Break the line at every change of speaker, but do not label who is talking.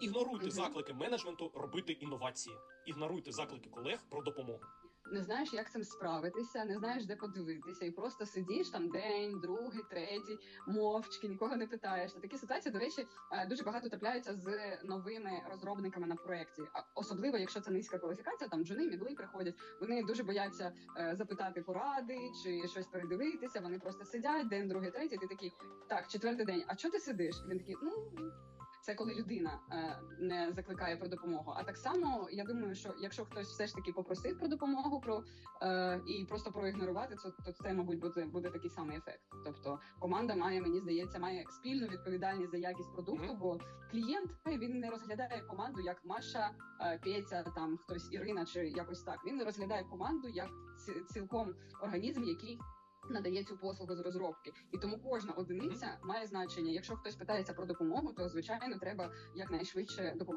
Ігноруйте заклики менеджменту робити інновації. Ігноруйте заклики колег про допомогу.
Не знаєш, як цим справитися, не знаєш, де подивитися, і просто сидиш там день, другий, третій, мовчки, нікого не питаєш. Такі ситуації, до речі, е, дуже багато трапляються з новими розробниками на проєкті. Особливо, якщо це низька кваліфікація, там джуни, мідли приходять. Вони дуже бояться е, запитати поради чи щось передивитися. Вони просто сидять день, другий, третій. Ти такий, так, четвертий день. А чого ти сидиш? Він такий, ну. Це коли людина е, не закликає про допомогу. А так само я думаю, що якщо хтось все ж таки попросив про допомогу, про е, і просто проігнорувати це, то це, мабуть, буде буде такий самий ефект. Тобто команда має, мені здається, має спільну відповідальність за якість продукту, бо клієнт він не розглядає команду як Маша, е, Петя, там хтось Ірина чи якось так. Він розглядає команду як цілком організм, який. Надає цю послугу з розробки, і тому кожна одиниця має значення. Якщо хтось питається про допомогу, то звичайно треба якнайшвидше допомогти.